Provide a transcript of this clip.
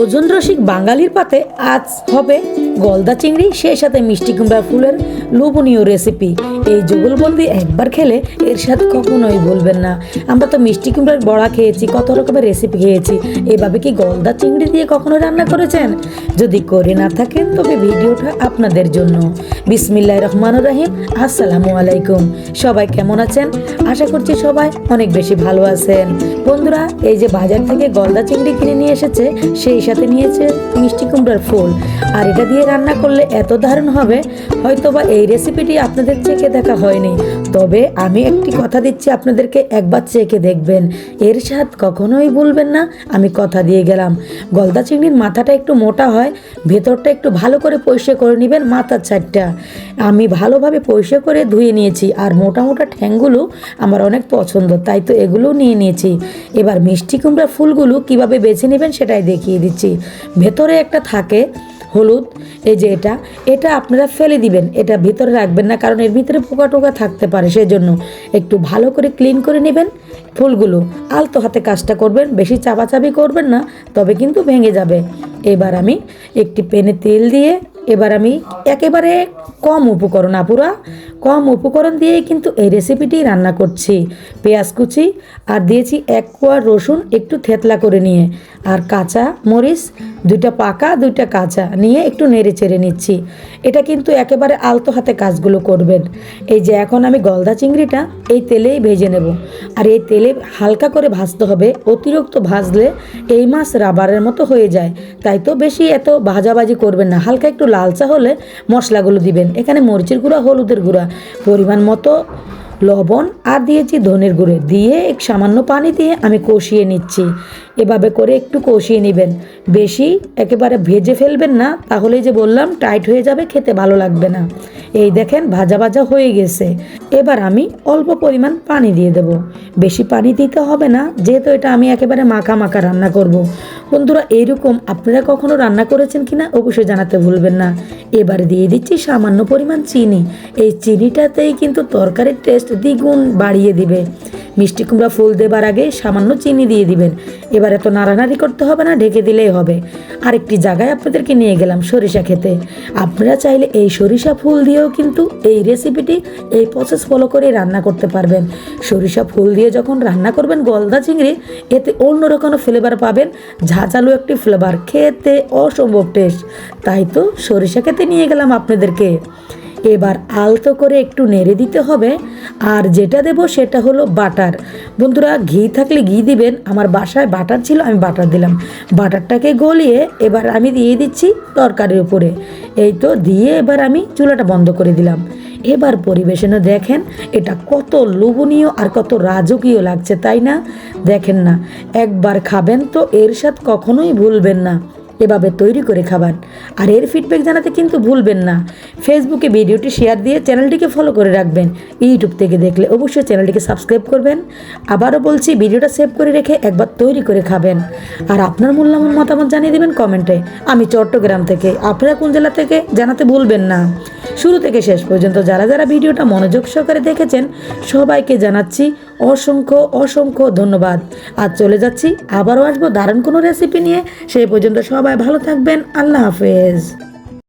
ওজন রসিক বাঙালির পাতে আজ হবে গলদা চিংড়ি, সেই সাথে মিষ্টি কুমড়া ফুলের লোভনীয় রেসিপি এই যুগলবন্দি একবার খেলে এর স্বাদ কখনোই বলবেন না। আমরা তো মিষ্টি কুমড়ার বড়া খেয়েছি, কত রকমের রেসিপি খেয়েছি। এভাবে কি গলদা চিংড়ি দিয়ে কখনো রান্না করেছেন? যদি করে না থাকেন, তবে ভিডিওটা আপনাদের জন্য। বিসমিল্লাহ রহমান রাহিম, আসসালামু আলাইকুম। সবাই কেমন আছেন? আশা করছি সবাই অনেক বেশি ভালো আছেন। বন্ধুরা, এই যে বাজার থেকে গলদা চিংড়ি কিনে নিয়ে এসেছে, সেই সাথে নিয়েছে মিষ্টি কুমড়ার ফুল। আর এটা দিয়ে রান্না করলে এত দারুণ হবে, হয়তোবা এই রেসিপিটি আপনাদের চেখে দেখা হয়নি। তবে আমি একটি কথা দিচ্ছি আপনাদেরকে, একবার চেখে দেখবেন। এর স্বাদ কখনোই ভুলবেন না, আমি কথা দিয়ে গেলাম। গলদা চিংড়ির মাথাটা একটু মোটা হয়, ভেতরটা একটু ভালো করে পরিষ্কার করে নেবেন মাথার ছাড়টা আমি ভালোভাবে পরিষ্কার করে ধুয়ে নিয়েছি, আর মোটা মোটা ঠ্যাংগুলো আমার অনেক পছন্দ, তাই তো এগুলোও নিয়ে নিয়েছি। এবার মিষ্টি কুমড়ার ফুলগুলো কীভাবে বেছে নেবেন সেটাই দেখিয়ে দিচ্ছি। ভেতরে একটা থাকে হলুদ, এই যে এটা এটা আপনারা ফেলে দিবেন, এটা ভিতরে রাখবেন না, কারণ এর ভিতরে পোকা টোকা থাকতে পারে সেই জন্য একটু ভালো করে ক্লিন করে নেবেন, ফুলগুলো আলতো হাতে কাজটা করবেন, বেশি চাপাচাপি করবেন না, তবে কিন্তু ভেঙে যাবে। এবার আমি একটি পেনে তেল দিয়ে এবার আমি একেবারে কম উপকরণ আপুরা, কম উপকরণ দিয়ে কিন্তু এই রেসিপিটি রান্না করছি। পেঁয়াজ কুচি আর দিয়েছি এক কোয়া রসুন একটু থেতলা করে নিয়ে। আর কাঁচা মরিচ, দুইটা পাকা, দুইটা কাঁচা নিয়ে একটু নেড়ে চেড়ে নিচ্ছি। এটা কিন্তু একেবারে আলতো হাতে কাজগুলো করবেন। এই যে এখন আমি গলদা চিংড়িটা এই তেলেই ভেজে নেব। আর এই তেলে হালকা করে ভাজতে হবে, অতিরিক্ত ভাজলে এই মাছ রাবারের মতো হয়ে যায়। তাই তো বেশি এত ভাজাভাজি করবেন না, হালকা একটু লালচা হলে মশলাগুলো দিবেন। এখানে মরিচের গুঁড়া, হলুদের গুঁড়া পরিমাণ মতো লবণ আর দিয়েছি ধনের গুঁড়ো। দিয়ে এক সামান্য পানি দিয়ে আমি কষিয়ে নিচ্ছি। এভাবে করে একটু কষিয়ে নেবেন। বেশি একেবারে ভেজে ফেলবেন না তাহলে যে বললাম, টাইট হয়ে যাবে, খেতে ভালো লাগবে না। এই দেখেন ভাজা ভাজা হয়ে গেছে। এবার আমি অল্প পরিমাণ পানি দিয়ে দেব। বেশি পানি দিতে হবে না, যেহেতু এটা আমি একেবারে মাখা মাখা রান্না করব। বন্ধুরা, এইরকম আপনারা কখনো রান্না করেছেন কি না অবশ্যই জানাতে ভুলবেন না। এবার দিয়ে দিচ্ছি সামান্য পরিমাণ চিনি। এই চিনিটাতেই কিন্তু তরকারির টেস্ট দ্বিগুণ বাড়িয়ে দিবে। মিষ্টি কুমড়া ফুল দেবার আগে সামান্য চিনি দিয়ে দিবেন। এবার এত নাড়ানাড়ি করতে হবে না, ঢেকে দিলেই হবে। আরেকটি জায়গায় আপনাদেরকে নিয়ে গেলাম সরিষা খেতে। আপনারা চাইলে এই সরিষা ফুল দিয়েও কিন্তু এই রেসিপিটি এই প্রসেস ফলো করে রান্না করতে পারবেন। সরিষা ফুল দিয়ে যখন রান্না করবেন গলদা চিংড়ি, এতে অন্যরকম ফ্লেভার পাবেন, ঝাঁঝালো একটি ফ্লেভার খেতে অসম্ভব টেস্ট তাই তো সরিষা খেতে নিয়ে গেলাম আপনাদেরকে। এবার আলতো করে একটু নেড়ে দিতে হবে, আর যেটা দেব সেটা হলো বাটার। বন্ধুরা, ঘি থাকলে ঘি দিবেন, আমার বাসায় বাটার ছিল, আমি বাটার দিলাম। বাটারটাকে গলিয়ে এবার আমি দিয়ে দিচ্ছি তরকারির উপরে। এই তো দিয়ে এবার আমি চুলাটা বন্ধ করে দিলাম। এবার পরিবেশনে দেখেন, এটা কত লোভনীয় আর কত রাজকীয় লাগছে, তাই না? দেখেন না, একবার খাবেন তো এর স্বাদ কখনোই ভুলবেন না। এভাবে তৈরি করে খাবার। আর এর ফিডব্যাক জানাতে কিন্তু ভুলবেন না। ফেসবুকে ভিডিওটি শেয়ার দিয়ে চ্যানেলটিকে ফলো করে রাখবেন। ইউটিউব থেকে দেখলে অবশ্যই চ্যানেলটিকে সাবস্ক্রাইব করবেন। আবারও বলছি, ভিডিওটা সেভ করে রেখে একবার তৈরি করে খাবেন। আর আপনার মূল্যবান মতামত জানিয়ে দেবেন কমেন্টে। আমি চট্টগ্রাম থেকে, আপনারা কোন জেলা থেকে জানাতে ভুলবেন না। শুরু থেকে শেষ পর্যন্ত যারা যারা ভিডিওটা মনোযোগ সহকারে দেখেছেন, সবাইকে জানাচ্ছি অসংখ্য অসংখ্য ধন্যবাদ। আর চলে যাচ্ছি, আবারও আসব দারুণ কোনো রেসিপি নিয়ে। সেই পর্যন্ত সবাই ভালো থাকবেন, আল্লাহ হাফেজ।